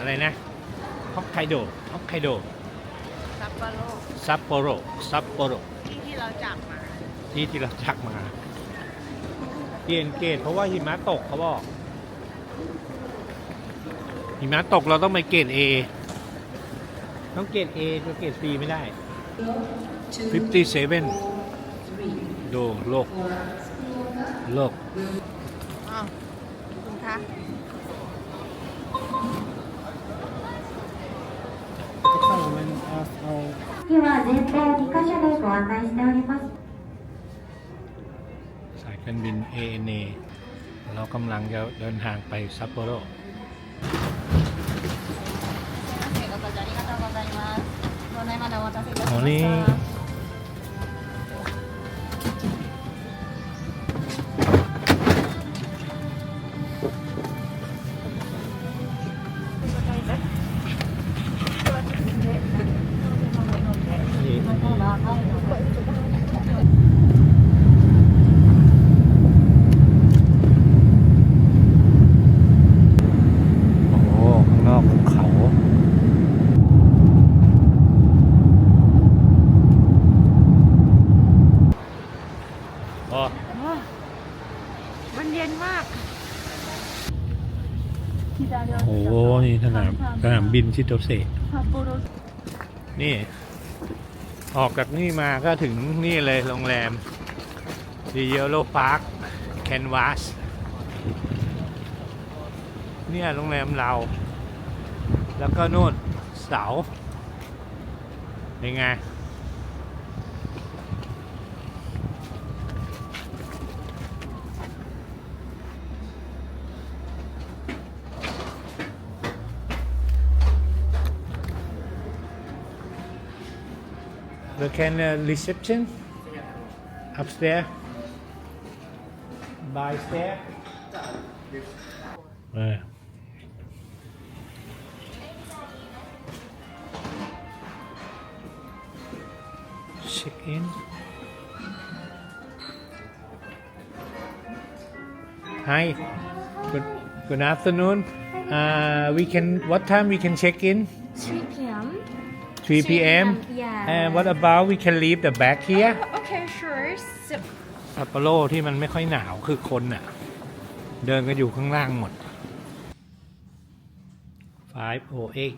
อะไรนะฮอกไกโดฮอกไกโดซัปโปโรซัปโปโรซัปโปโรที่ที่เราจากมาที่ที่เราจักมาเปลี่ยนเกรดเพราะว่าหิมะตกเขาบอกหิมะตกเราต้องไปเกรด A ต้องเกรด A จะเกรด C ไม่ได้ 57 ดูโลก โลกอ้าวคุณคะ では前方2カ所でご案内しております。 สายการบิน ANA เรากำลังจะเดินทางไปซัปโปโร ありがとうございます。ご案内までお待たせいたしま อ๋อ し นี่ มันเย็นมากโหนี่สนามสนามบินชิโตเซะนี่ ออกจากนี่มาก็ถึงนี่เลยโรงแรมดีเยโลพาร์คแคนวาสเนี่ยโรงแรมเรา แล้วก็นู่นเสาเป็นไง the can uh, reception? Upstairs? By stair? Yeah. check in. Hi. Good good afternoon. Uh, we can what time we can check in? 3 p.m 3 p.m. Yeah. and what about we can leave the bag here Okay, sure. So, ซัปโปโรที่มันไม่ค่อยหนาวคือคนน่ะ เดินกันอยู่ข้างล่างหมด5 o 8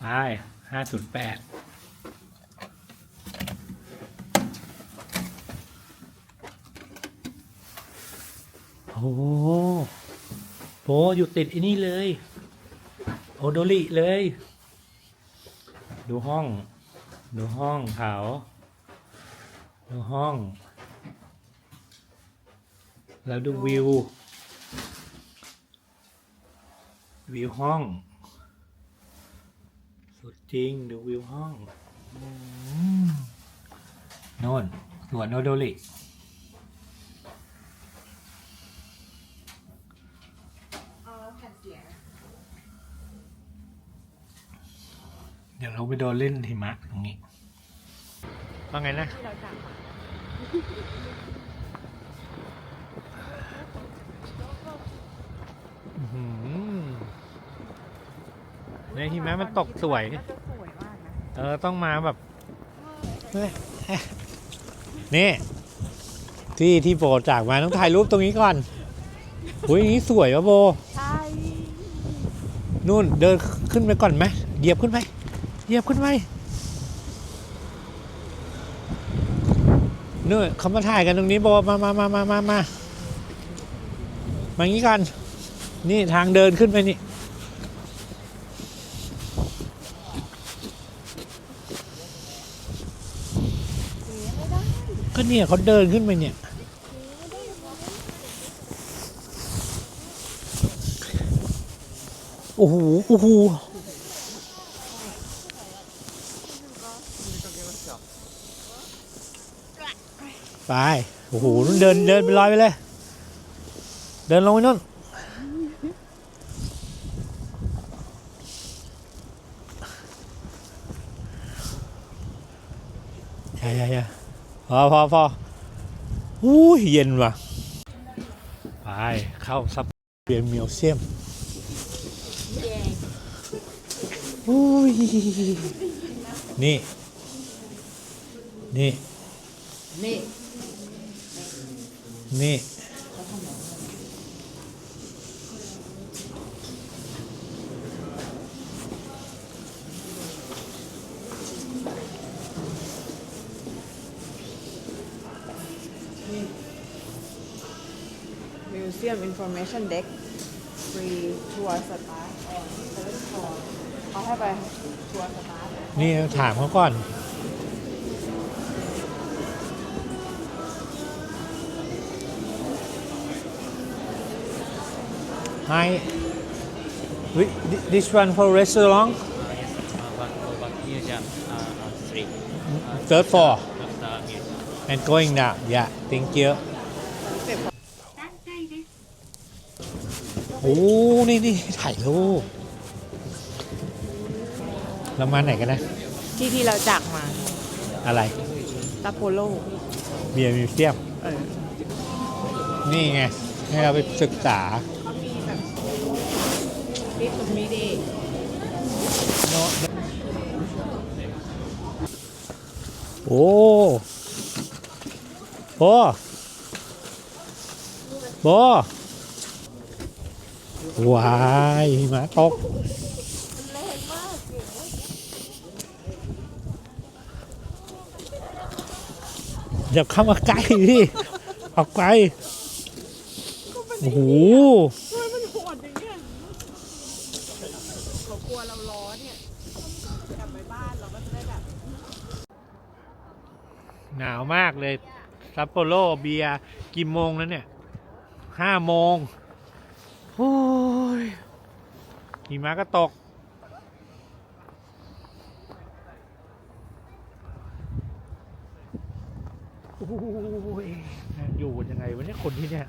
ไป508 โอ้โหโหอยู่ติดไอ้นี่เลย โอดริเลย ดูห้อง ดูห้องเขาดูห้อง แล้วดูวิว วิวห้อง สุดจริง ดูวิวห้องโน่นสวนโนโดริ ดี๋ยวเราไปโดนเล่นหิมะตรงนี้ว่าไงนะที่เราจากมาอื้อหือในหิมะมันตกสวยก็จะสวยมากนะเออ ต้องมาแบบเฮ้ยนี่ ที่ที่โบจากมาต้องถ่ายรูปตรงนี้ก่อนอุ้ยอย่างนี้สวยวะโบ ใช่ นู่นเดินขึ้นไปก่อนไหมเหยียบขึ้นไป เหยียบขึ้นไปนู่นเขามาถ่ายกันตรงนี้โบมามามามามามามาอย่างนี้กัน นี่ทางเดินขึ้นไปนี่ ก็เนี่ยเขาเดินขึ้นไปเนี่ย โอ้โห โอ้โห ไปโอ้โหนู่นเดินเดินไปลอยไปเลย เดินลงไปนู่นใช่ใช่ใช่พอพอพออู้ยเย็นว่ะ ไป เข้าซับเรียนมิวเซียมอุ้ยนี่ นี่ นี่ นี่ Museum Information Deck Free Tour Start on Seven Floor เขาให้ไปทัวร์สตาร์ทนี่ถามเขาก่อน Hi Wait, thi- this one for restaurant Uh, yes, uh, but, oh, but museum, uh, uh, three. third floor Just, uh, museum. and going down yeah thank you โอ้นี่นี่ถ่ายรูปเรามาไหนกันนะ ที่ที่เราจากมาอะไร ตาโปโลเบียร์มิวเซียม เออ นี่ไง ให้เราไปศึกษาเขามีแบบ ฟิตกับมีเดย์โอ้โอ้โบว้ายหมาตกอย่าเข้ามาใกล้ดิออกไป โอ้โหดอย่างเงี้ยเขากลัวเราร้อนเนี่ยกลับไปบ้านเราก็จะได้แบบ หนาวมากเลย ซัปโปโรเบียร์กี่โมงแล้วเนี่ยห้าโมงโอ้ยหิมะก็ตก โอ้ยอยู่ยังไงวะเนี่ยคนที่เนี่ย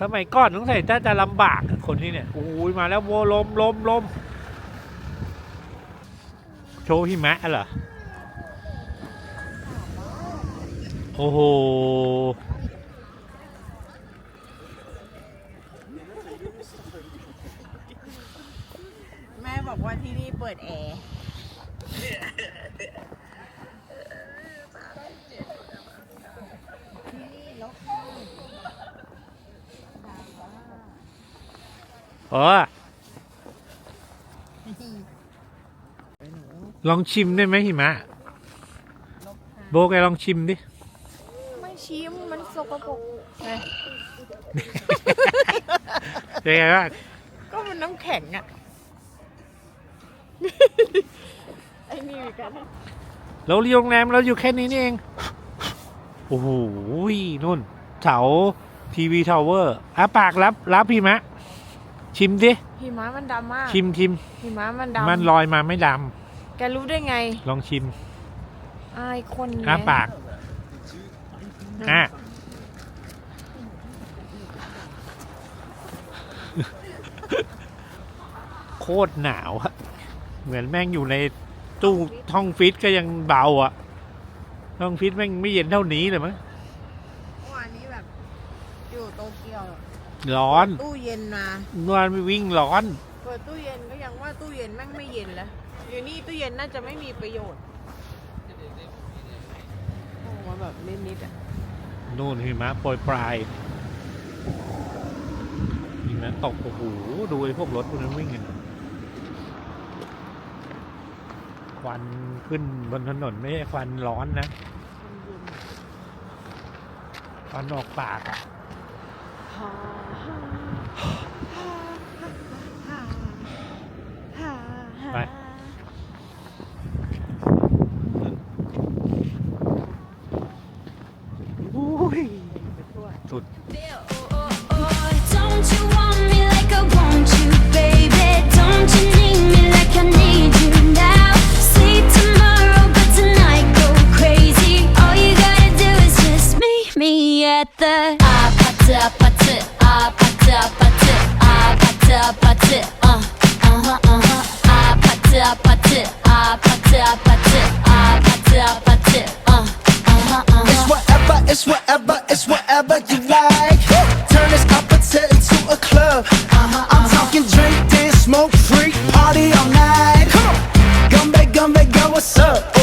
สมัยก่อนต้องใส่แต่จะลำบากคนที่เนี่ย โอ้ยมาแล้วโวลมลมลมโชว์หิมะเหรอ โอ้โห แม่บอกว่าที่นี่เปิดแอร์เออลองชิมได้ไหมหิมะ โบแกลองชิมดิไม่ ชิมมันสกปรกไงเป็นไงบ้างก็มันน้ำแข็งอะ ไอ้นี่มีกันเราโรงแรมเราอยู่แค่นี้นี่เอง โอ้โหนู่นเสาทีวีทาวเวอร์อะปากรับรับหิมะ ชิมดิหิมะมันดำมากชิมชิมหิมะมันดำมันลอยมาไม่ดแกรู้ได้ไงำลองชิมอายคนอะไงปาก อะโคตรหนาวอะเหมือนแม่งอยู่ในตู้ท้องฟิตก็ยังเบาอะท้องฟิตแม่งไม่เย็นเท่านี้เลยมั้งเมื่อวานนี้แบบ อยู่โตเกียวร้อนตู้เย็นมาเมื่อวานไปวิ่งร้อนเปิดตู้เย็นก็ยังว่าตู้เย็นแม่งไม่เย็นแล้วอยู่นี่ตู้เย็นน่าจะไม่มีประโยชน์โอ้มาแบบนิดๆอะ นู่นหิมะโปรยปลายหิมะตกโอ้โหดูไอ้พวกรถพวกนั้นวิ่งกันควันขึ้นบนถนนไม่ใช่ควันร้อนนะควันออกปากอะไ together. It's whatever, it's whatever, it's whatever you like. Turn this appetite into a club. I'm talking drink, dance, smoke, freak, party all night. Come on, gumbe, gumbe, go, what's up?